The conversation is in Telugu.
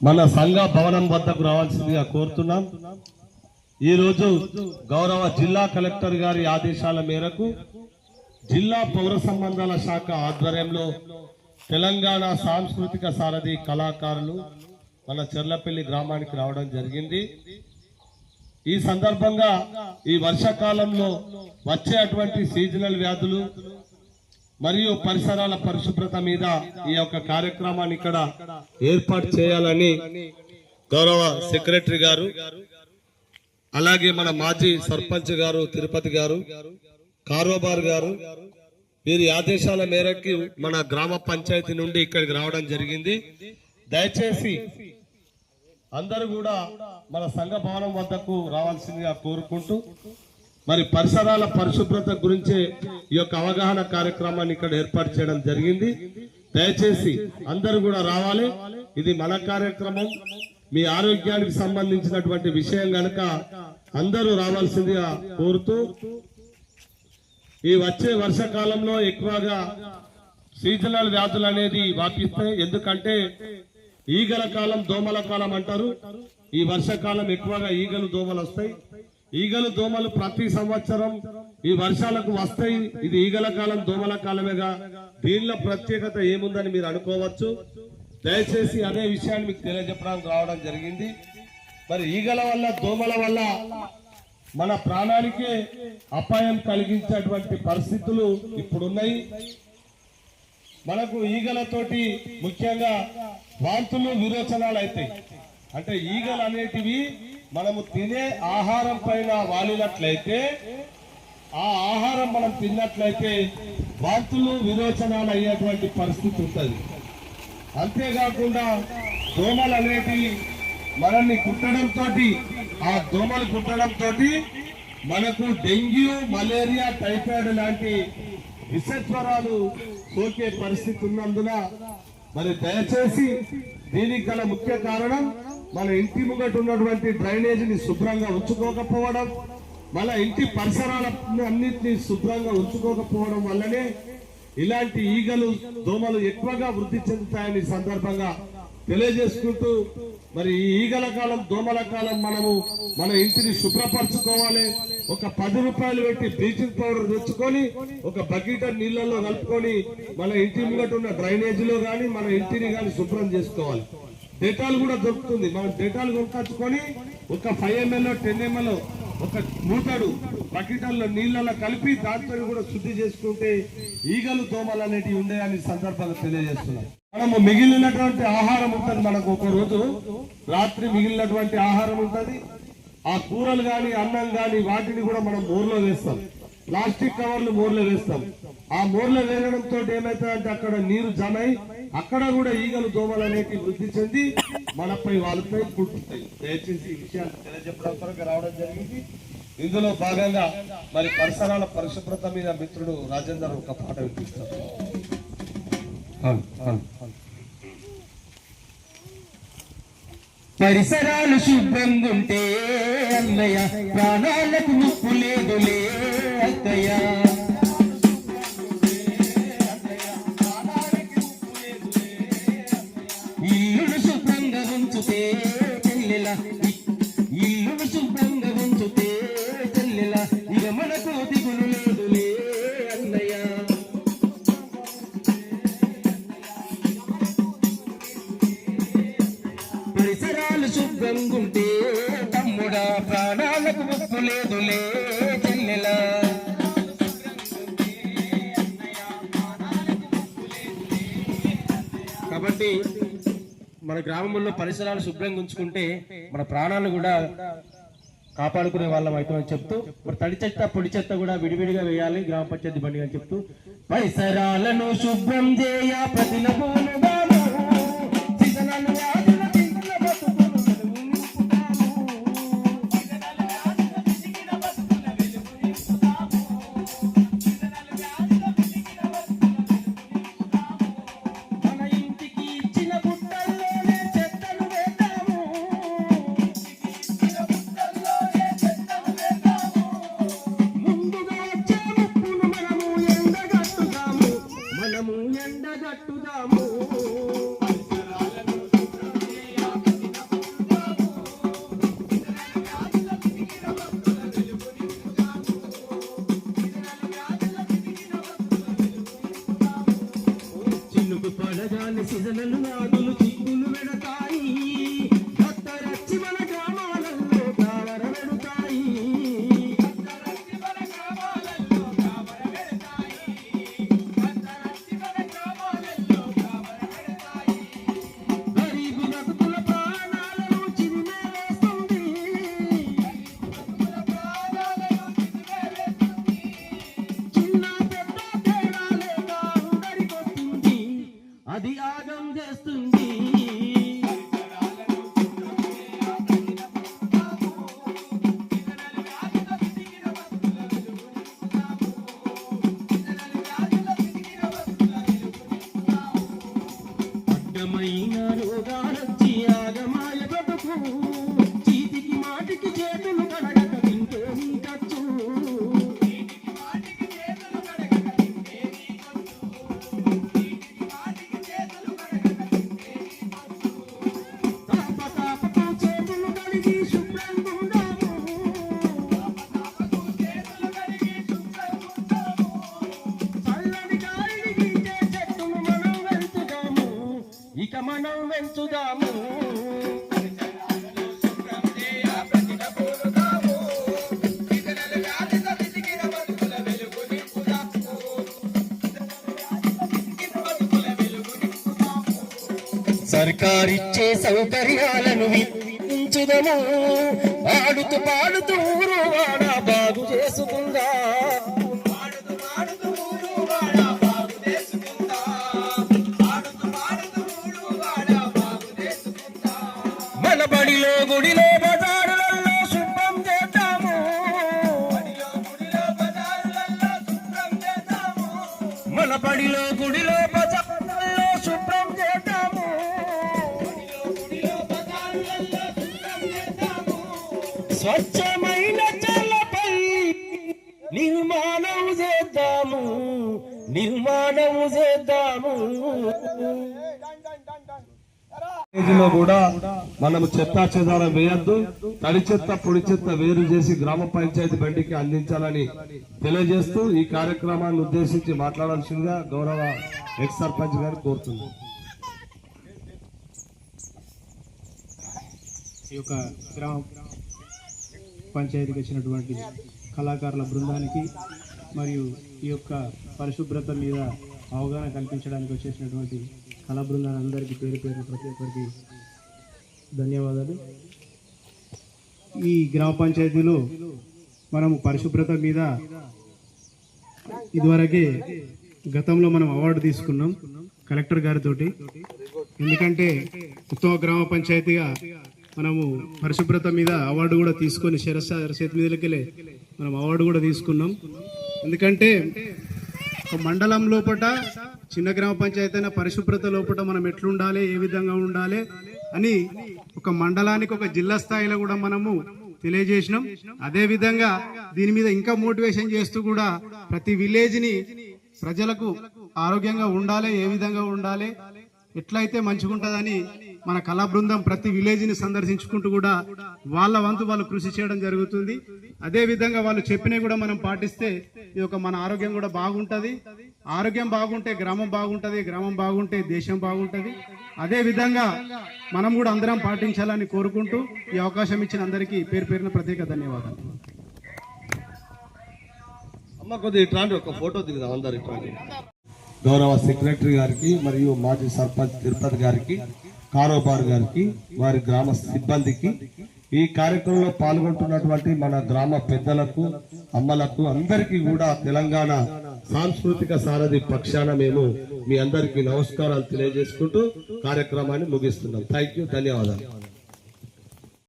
మన సంఘ భవనం వద్దకు రావాల్సిందిగా కోరుతున్నాం. ఈరోజు గౌరవ జిల్లా కలెక్టర్ గారి ఆదేశాల మేరకు జిల్లా పౌర సంబంధాల శాఖ ఆధ్వర్యంలో తెలంగాణ సాంస్కృతిక సారథి కళాకారులు మన చెర్లపల్లి గ్రామానికి రావడం జరిగింది. ఈ సందర్భంగా ఈ వర్షాకాలంలో వచ్చేటువంటి సీజనల్ వ్యాధులు మరియు పరిసరాల పరిశుభ్రత మీద ఈ యొక్క కార్యక్రమాన్ని ఇక్కడ ఏర్పాటు చేయాలని గౌరవ సెక్రటరీ గారు అలాగే మన మాజీ సర్పంచ్ గారు తిరుపతి గారు కారోబార్ గారు వీరి ఆదేశాల మేరకు మన గ్రామ పంచాయతీ నుండి ఇక్కడికి రావడం జరిగింది. దయచేసి అందరూ కూడా మన సంఘ భవనం వద్దకు రావాల్సిందిగా కోరుకుంటూ మరి పరిసరాల పరిశుభ్రత గురించే ఈ యొక్క అవగాహన కార్యక్రమాన్ని ఇక్కడ ఏర్పాటు చేయడం జరిగింది. దయచేసి అందరూ కూడా రావాలి. ఇది మన కార్యక్రమం. మీ ఆరోగ్యానికి సంబంధించినటువంటి విషయం గనక అందరూ రావాల్సిందిగా కోరుతూ ఈ వచ్చే వర్షాకాలంలో ఎక్కువగా సీజనల్ వ్యాధులు అనేది వ్యాపిస్తాయి. ఎందుకంటే ఈగల కాలం దోమల కాలం అంటారు. ఈ వర్షాకాలం ఎక్కువగా ఈగలు దోమలు వస్తాయి. ఈగలు దోమలు ప్రతి సంవత్సరం ఈ వర్షాలకు వస్తాయి. ఇది ఈగల కాలం దోమల కాలమేగా. దీనిలో ప్రత్యేకత ఏముందని మీరు అనుకోవచ్చు. దయచేసి అదే విషయాన్ని మీకు తెలియజెప్పడానికి రావడం జరిగింది. మరి ఈగల వల్ల దోమల వల్ల మన ప్రాణానికే అపాయం కలిగించేటువంటి పరిస్థితులు ఇప్పుడున్నాయి. మనకు ఈగలతోటి ముఖ్యంగా వాంతులు విరోచనాలు అవుతాయి. అంటే ఈగలు అనేటివి మనము తినే ఆహారం పైన వాలినట్లయితే ఆ ఆహారం మనం తిన్నట్లయితే వాంతులు విరోచనాలు అయ్యేటువంటి పరిస్థితి ఉంటుంది. అంతేకాకుండా దోమలు అనేటివి మనల్ని కుట్టడంతో ఆ దోమలు కుట్టడంతో మనకు డెంగ్యూ మలేరియా టైఫాయిడ్ లాంటి విషజ్వరాలు సోకే పరిస్థితి ఉన్నందున మరి దయచేసి దీనికి గల ముఖ్య కారణం మన ఇంటి ముంగట ఉన్నటువంటి డ్రైనేజీని శుభ్రంగా ఉంచుకోకపోవడం మన ఇంటి పరిసరాలను అన్నింటినీ శుభ్రంగా ఉంచుకోకపోవడం వల్లనే ఇలాంటి ఈగలు దోమలు ఎక్కువగా వృద్ధి చెందుతాయని సందర్భంగా తెలియజేసుకుంటూ మరి ఈ ఈగల కాలం దోమల కాలం మనము మన ఇంటిని శుభ్రపరచుకోవాలి. ఒక పది రూపాయలు పెట్టి బ్లీచింగ్ పౌడర్ తెచ్చుకొని ఒక బకెట్ నీళ్ళల్లో కలుపుకొని మన ఇంటి ముంగట ఉన్న డ్రైనేజీలో కానీ మన ఇంటిని కానీ శుభ్రం చేసుకోవాలి. డెటాల్ కూడా దొరుకుతుంది. మనం డేటాలు కొనుక్కొచ్చుకొని ఒక ఫైవ్ ఎంఎల్ టెన్ ఎంఎల్ ఒక మూటడు బకెటల్లో నీళ్ళలో కలిపి దాంతో కూడా శుద్ధి చేసుకుంటే ఈగలు దోమలు అనేటివి ఉండేయని సందర్భంగా తెలియజేస్తున్నాం మనము మిగిలినటువంటి ఆహారం ఉంటుంది మనకు ఒక రోజు. రాత్రి మిగిలినటువంటి ఆహారం ఉంటుంది. ఆ కూరలు కానీ అన్నం కానీ వాటిని కూడా మనం మోర్లో వేస్తాం. ప్లాస్టిక్ కవర్లు మోర్లో వేస్తాం. ఆ మోర్లో వేయడంతో ఏమవుతుందంటే అక్కడ నీరు జమ అయి అక్కడ కూడా ఈగలు దోమలు అనేటివి వృద్ధి చెంది మనపై వాళ్ళపై కుట్టుతాయి దయచేసి ఈ విషయాలు తెలియజెప్పడం కొరకు రావడం జరిగింది. ఇందులో భాగంగా మరి పరిసరాల పరిశుభ్రత మీద మిత్రుడు రాజేందర్ ఒక పాట వినిపిస్తారు. పరిసరాలు శుభ్రంగుంటే అన్నయ్య ప్రాణాలకు ముప్పు లేదులే అక్కయ్య కాబట్టి మన గ్రామంలో పరిసరాలు శుభ్రంగా ఉంచుకుంటే మన ప్రాణాలు కూడా కాపాడుకునే వాళ్ళం అవుతామని చెప్తూ మరి తడి చెత్త పొడి చెత్త కూడా విడివిడిగా వేయాలి గ్రామ పంచాయతీ బండి అని చెప్తూ పరిసరాలను శుభ్రం చేయ కదలను అడ్డమైన రోగాలొచ్చి ఆగమాయ బతుకు సర్కారిచ్చే సౌకర్యాలను వించుదము ఆడుతూ పాడుతూ ఊరు వాడ బాగు చేసుకుందా. మన బడిలో గుడిలో బజారులలో శుభ్రం చేద్దాము. మన బడిలో గుడిలో లో కూడా మనం చెత్త చెదారం వేయద్దు. తడి చెత్త పొడి చెత్త వేరు చేసి గ్రామ పంచాయతీ బండికి అందించాలని తెలియజేస్తూ ఈ కార్యక్రమాన్ని ఉద్దేశించి మాట్లాడాల్సిందిగా గౌరవ ఎక్స్ సర్పంచ్ గారు కోరుతుంది ఈ యొక్క గ్రామ పంచాయతీకి వచ్చినటువంటి కళాకారుల బృందానికి మరియు ఈ యొక్క పరిశుభ్రత మీద అవగాహన కల్పించడానికి వచ్చేసినటువంటి కళా బృందాన్ని అందరికీ పేరు పేరు ప్రతి ఒక్కరికి ధన్యవాదాలు. ఈ గ్రామ పంచాయతీలో మనము పరిశుభ్రత మీద ఇదివరకే గతంలో మనం అవార్డు తీసుకున్నాం కలెక్టర్ గారితో ఎందుకంటే ఉత్తమ గ్రామ పంచాయతీగా మనము పరిశుభ్రత మీద అవార్డు కూడా తీసుకొని శిరస చేతి మీదకెళ్ళి మనం అవార్డు కూడా తీసుకున్నాం. ఎందుకంటే ఒక మండలం లోపట చిన్న గ్రామ పంచాయతీ అయినా పరిశుభ్రత లోపల మనం ఎట్లుండాలి ఏ విధంగా ఉండాలి అని ఒక మండలానికి ఒక జిల్లా స్థాయిలో కూడా మనము తెలియజేసినాం. అదే విధంగా దీని మీద ఇంకా మోటివేషన్ చేస్తూ కూడా ప్రతి విలేజ్ని ప్రజలకు ఆరోగ్యంగా ఉండాలి ఏ విధంగా ఉండాలి ఎట్లయితే మంచిగా ఉంటుందని మన కళా బృందం ప్రతి విలేజ్ని సందర్శించుకుంటూ కూడా వాళ్ళ వంతు వాళ్ళు కృషి చేయడం జరుగుతుంది. అదే విధంగా వాళ్ళు చెప్పినవి కూడా మనం పాటిస్తే ఈ యొక్క మన ఆరోగ్యం కూడా బాగుంటుంది. ఆరోగ్యం బాగుంటే గ్రామం బాగుంటుంది గ్రామం బాగుంటే దేశం బాగుంటుంది. అదే విధంగా మనం కూడా అందరం పాటించాలని కోరుకుంటూ ఈ అవకాశం ఇచ్చిన అందరికీ పేరు పేరున ప్రత్యేక ధన్యవాదాలు. అమ్మ కొద్దిగా ఇట్లాంటి ఒక ఫోటో దిగుదాం అందరు ఇట్లాంటి. గౌరవ సెక్రటరీ గారికి మరియు మాజీ సర్పంచ్ తిరుపతి గారికి కారోబార్ గారికి వారి గ్రామ సిబ్బందికి ఈ కార్యక్రమంలో పాల్గొంటున్నటువంటి మన గ్రామ పెద్దలకు అమ్మలకు అందరికీ కూడా తెలంగాణ సాంస్కృతిక సారథి పక్షాన మేము మీ అందరికీ నమస్కారాలు తెలియజేసుకుంటూ కార్యక్రమాన్ని ముగిస్తున్నాం. థ్యాంక్ యూ ధన్యవాదాలు.